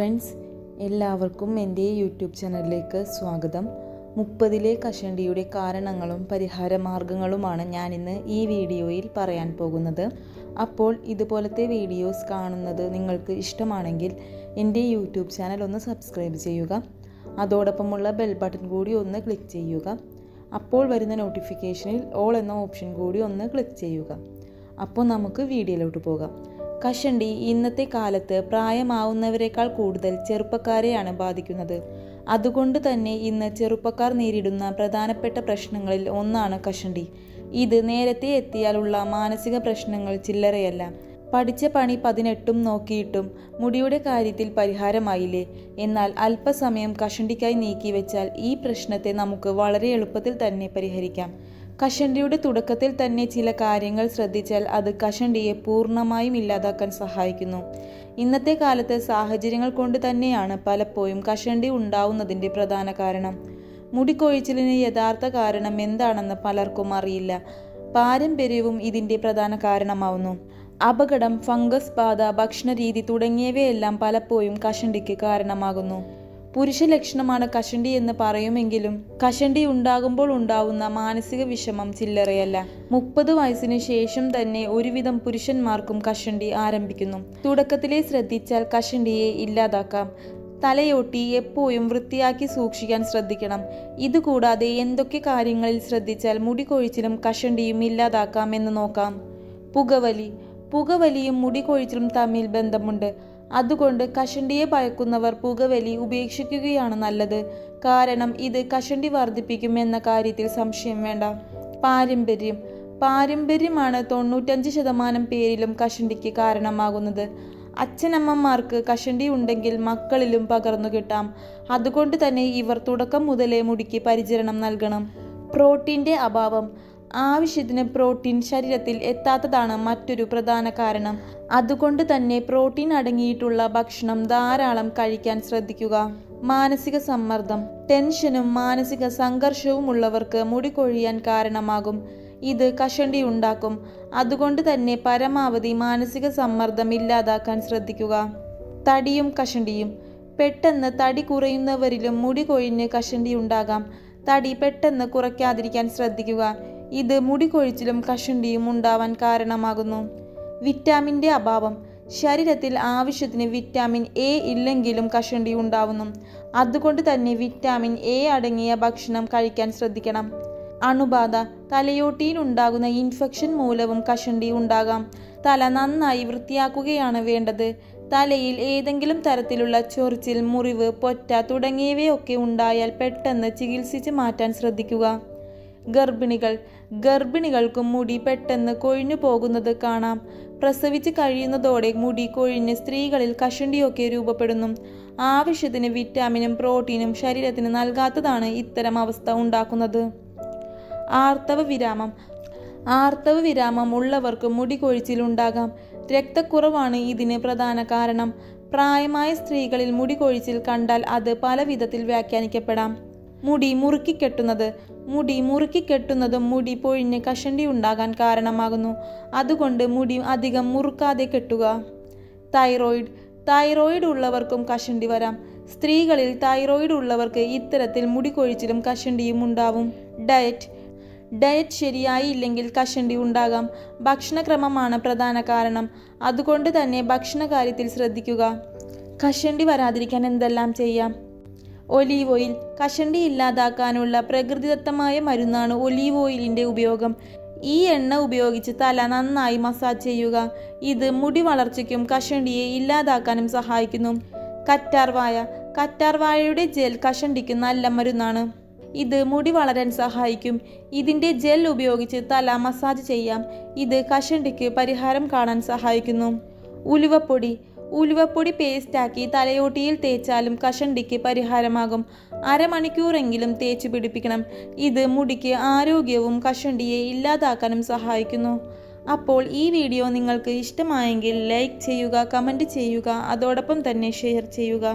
Friends എല്ലാവർക്കും എന്റെ YouTube ചാനലിലേക്ക് സ്വാഗതം. മുപ്പതിലെ കഷണ്ടിയുടെ കാരണങ്ങളും പരിഹാര മാർഗങ്ങളുമാണ് ഞാനിന്ന് ഈ വീഡിയോയിൽ പറയാൻ പോകുന്നത്. അപ്പോൾ ഇതുപോലത്തെ വീഡിയോസ് കാണുന്നത് നിങ്ങൾക്ക് ഇഷ്ടമാണെങ്കിൽ എന്റെ യൂട്യൂബ് ചാനൽ ഒന്ന് സബ്സ്ക്രൈബ് ചെയ്യുക. അതോടൊപ്പമുള്ള ബെൽ ബട്ടൺ കൂടി ഒന്ന് ക്ലിക്ക് ചെയ്യുക. അപ്പോൾ വരുന്ന നോട്ടിഫിക്കേഷനിൽ ഓൾ എന്ന ഓപ്ഷൻ കൂടി ഒന്ന് ക്ലിക്ക് ചെയ്യുക. അപ്പോൾ നമുക്ക് വീഡിയോയിലോട്ട് പോകാം. കഷണ്ടി ഇന്നത്തെ കാലത്ത് പ്രായമാവുന്നവരെക്കാൾ കൂടുതൽ ചെറുപ്പക്കാരെയാണ് ബാധിക്കുന്നത്. അതുകൊണ്ട് തന്നെ ഇന്ന് ചെറുപ്പക്കാർ നേരിടുന്ന പ്രധാനപ്പെട്ട പ്രശ്നങ്ങളിൽ ഒന്നാണ് കഷണ്ടി. ഇത് നേരത്തെ എത്തിയാലുള്ള മാനസിക പ്രശ്നങ്ങൾ ചില്ലറയല്ല. പഠിച്ച പണി പതിനെട്ടും നോക്കിയിട്ടും മുടിയുടെ കാര്യത്തിൽ പരിഹാരമായില്ലേ? എന്നാൽ അല്പസമയം കഷണ്ടിക്കായി നീക്കിവെച്ചാൽ ഈ പ്രശ്നത്തെ നമുക്ക് വളരെ എളുപ്പത്തിൽ തന്നെ പരിഹരിക്കാം. കഷണ്ടിയുടെ തുടക്കത്തിൽ തന്നെ ചില കാര്യങ്ങൾ ശ്രദ്ധിച്ചാൽ അത് കഷണ്ടിയെ പൂർണമായും ഇല്ലാതാക്കാൻ സഹായിക്കുന്നു. ഇന്നത്തെ കാലത്തെ സാഹചര്യങ്ങൾ കൊണ്ട് തന്നെയാണ് പലപ്പോഴും കഷണ്ടി ഉണ്ടാവുന്നതിന്റെ പ്രധാന കാരണം. മുടിക്കൊഴിച്ചിലിന് യഥാർത്ഥ കാരണം എന്താണെന്ന് പലർക്കും അറിയില്ല. പാരമ്പര്യവും ഇതിന്റെ പ്രധാന കാരണമാവുന്നു. അപകടം ഫംഗസ് ബാധ ഭക്ഷണരീതി തുടങ്ങിയവയെല്ലാം പലപ്പോഴും കഷണ്ടിക്ക് കാരണമാകുന്നു. പുരുഷ ലക്ഷണമാണ് കഷണ്ടി എന്ന് പറയുമെങ്കിലും കഷണ്ടി ഉണ്ടാകുമ്പോൾ ഉണ്ടാവുന്ന മാനസിക വിഷമം ചില്ലറയല്ല. മുപ്പത് വയസ്സിന് ശേഷം തന്നെ ഒരുവിധം പുരുഷന്മാർക്കും കഷണ്ടി ആരംഭിക്കുന്നു. തുടക്കത്തിലെ ശ്രദ്ധിച്ചാൽ കഷണ്ടിയെ ഇല്ലാതാക്കാം. തലയോട്ടി എപ്പോഴും വൃത്തിയാക്കി സൂക്ഷിക്കാൻ ശ്രദ്ധിക്കണം. ഇതുകൂടാതെ എന്തൊക്കെ കാര്യങ്ങളിൽ ശ്രദ്ധിച്ചാൽ മുടി കൊഴിച്ചിലും കഷണ്ടിയും ഇല്ലാതാക്കാം എന്ന് നോക്കാം. പുകവലി. പുകവലിയും മുടി കൊഴിച്ചിലും തമ്മിൽ ബന്ധമുണ്ട്. അതുകൊണ്ട് കഷണ്ടിയെ ഭയക്കുന്നവർ പുകവലി ഉപേക്ഷിക്കുകയാണ് നല്ലത്. കാരണം ഇത് കഷണ്ടി വർദ്ധിപ്പിക്കും എന്ന കാര്യത്തിൽ സംശയം വേണ്ട. പാരമ്പര്യം. പാരമ്പര്യമാണ് തൊണ്ണൂറ്റഞ്ച് ശതമാനം പേരിലും കഷണ്ടിക്ക് കാരണമാകുന്നത്. അച്ഛനമ്മമാർക്ക് കഷണ്ടി ഉണ്ടെങ്കിൽ മക്കളിലും പകർന്നു കിട്ടാം. അതുകൊണ്ട് തന്നെ ഇവർ തുടക്കം മുതലേ മുടിക്ക് പരിചരണം നൽകണം. പ്രോട്ടീന്റെ അഭാവം. ആവശ്യത്തിന് പ്രോട്ടീൻ ശരീരത്തിൽ എത്താത്തതാണ് മറ്റൊരു പ്രധാന കാരണം. അതുകൊണ്ട് തന്നെ പ്രോട്ടീൻ അടങ്ങിയിട്ടുള്ള ഭക്ഷണം ധാരാളം കഴിക്കാൻ ശ്രദ്ധിക്കുക. മാനസിക സമ്മർദ്ദം ടെൻഷനും മാനസിക സംഘർഷവും ഉള്ളവർക്ക് മുടി കൊഴിയാൻ കാരണമാകും. ഇത് കഷണ്ടി ഉണ്ടാക്കും. അതുകൊണ്ട് തന്നെ പരമാവധി മാനസിക സമ്മർദ്ദം ഇല്ലാതാക്കാൻ ശ്രദ്ധിക്കുക. തടിയും കഷണ്ടിയും. പെട്ടെന്ന് തടി കുറയുന്നവരിലും മുടി കൊഴിഞ്ഞ് കഷണ്ടി ഉണ്ടാകാം. തടി പെട്ടെന്ന് കുറയ്ക്കാതിരിക്കാൻ ശ്രദ്ധിക്കുക. ഇത് മുടികൊഴിച്ചിലും കഷണ്ടിയും ഉണ്ടാവാൻ കാരണമാകുന്നു. വിറ്റാമിന്റെ അഭാവം. ശരീരത്തിൽ ആവശ്യത്തിന് വിറ്റാമിൻ എ ഇല്ലെങ്കിലും കഷണ്ടി ഉണ്ടാവുന്നു. അതുകൊണ്ട് തന്നെ വിറ്റാമിൻ എ അടങ്ങിയ ഭക്ഷണം കഴിക്കാൻ ശ്രദ്ധിക്കണം. അണുബാധ. തലയോട്ടിയിൽ ഉണ്ടാകുന്ന ഇൻഫെക്ഷൻ മൂലവും കഷണ്ടി ഉണ്ടാകാം. തല നന്നായി വൃത്തിയാക്കുകയാണ് വേണ്ടത്. തലയിൽ ഏതെങ്കിലും തരത്തിലുള്ള ചൊറിച്ചിൽ മുറിവ് പൊറ്റ തുടങ്ങിയവയൊക്കെ ഉണ്ടായാൽ പെട്ടെന്ന് ചികിത്സിച്ച് മാറ്റാൻ ശ്രദ്ധിക്കുക. ഗർഭിണികൾ. ഗർഭിണികൾക്കും മുടി പെട്ടെന്ന് കൊഴിഞ്ഞു പോകുന്നത് കാണാം. പ്രസവിച്ച് കഴിയുന്നതോടെ മുടി കൊഴിഞ്ഞ് സ്ത്രീകളിൽ കഷണ്ടിയൊക്കെ രൂപപ്പെടുന്നു. ആവശ്യത്തിന് വിറ്റാമിനും പ്രോട്ടീനും ശരീരത്തിന് നൽകാത്തതാണ് ഇത്തരം അവസ്ഥ ഉണ്ടാക്കുന്നത്. ആർത്തവ വിരാമം ആർത്തവ വിരാമം ഉള്ളവർക്ക് മുടി കൊഴിച്ചിലുണ്ടാകാം രക്തക്കുറവാണ് ഇതിന് പ്രധാന കാരണം. പ്രായമായ സ്ത്രീകളിൽ മുടി കൊഴിച്ചിൽ കണ്ടാൽ അത് പല വ്യാഖ്യാനിക്കപ്പെടാം. മുടി മുറുക്കി കെട്ടുന്നത്. മുടി മുറുക്കി കെട്ടുന്നതും മുടി പൊഴിഞ്ഞ് കഷണ്ടി ഉണ്ടാകാൻ കാരണമാകുന്നു. അതുകൊണ്ട് മുടി അധികം മുറുക്കാതെ കെട്ടുക. തൈറോയിഡ്. തൈറോയിഡ് ഉള്ളവർക്കും കഷണ്ടി വരാം. സ്ത്രീകളിൽ തൈറോയിഡ് ഉള്ളവർക്ക് ഇത്തരത്തിൽ മുടി കൊഴിച്ചിലും കഷണ്ടിയും ഉണ്ടാവും. ഡയറ്റ്. ഡയറ്റ് ശരിയായി ഇല്ലെങ്കിൽ കഷണ്ടി ഉണ്ടാകാം. ഭക്ഷണക്രമമാണ് പ്രധാന കാരണം. അതുകൊണ്ട് തന്നെ ഭക്ഷണ കാര്യത്തിൽ ശ്രദ്ധിക്കുക. കഷണ്ടി വരാതിരിക്കാൻ എന്തെല്ലാം ചെയ്യാം? ഒലീവ് ഓയിൽ കഷണ്ടി ഇല്ലാതാക്കാനുള്ള പ്രകൃതിദത്തമായ മരുന്നാണ് ഒലീവ് ഓയിലിന്റെ ഉപയോഗം. ഈ എണ്ണ ഉപയോഗിച്ച് തല നന്നായി മസാജ് ചെയ്യുക. ഇത് മുടി വളർച്ചയ്ക്കും കഷണ്ടിയെ ഇല്ലാതാക്കാനും സഹായിക്കുന്നു. കറ്റാർവായ കറ്റാർവായയുടെ ജെൽ കഷണ്ടിക്ക് നല്ല മരുന്നാണ്. ഇത് മുടി വളരാൻ സഹായിക്കും. ഇതിന്റെ ജെൽ ഉപയോഗിച്ച് തല മസാജ് ചെയ്യാം. ഇത് കഷണ്ടിക്ക് പരിഹാരം കാണാൻ സഹായിക്കുന്നു. ഉലുവപ്പൊടി. ഉലുവപ്പൊടി പേസ്റ്റാക്കി തലയോട്ടിയിൽ തേച്ചാലും കഷണ്ടിക്ക് പരിഹാരമാകും. അരമണിക്കൂറെങ്കിലും തേച്ച് പിടിപ്പിക്കണം. ഇത് മുടിക്ക് ആരോഗ്യവും കഷണ്ടിയെ ഇല്ലാതാക്കാനും സഹായിക്കുന്നു. അപ്പോൾ ഈ വീഡിയോ നിങ്ങൾക്ക് ഇഷ്ടമായെങ്കിൽ ലൈക്ക് ചെയ്യുക കമന്റ് ചെയ്യുക അതോടൊപ്പം തന്നെ ഷെയർ ചെയ്യുക.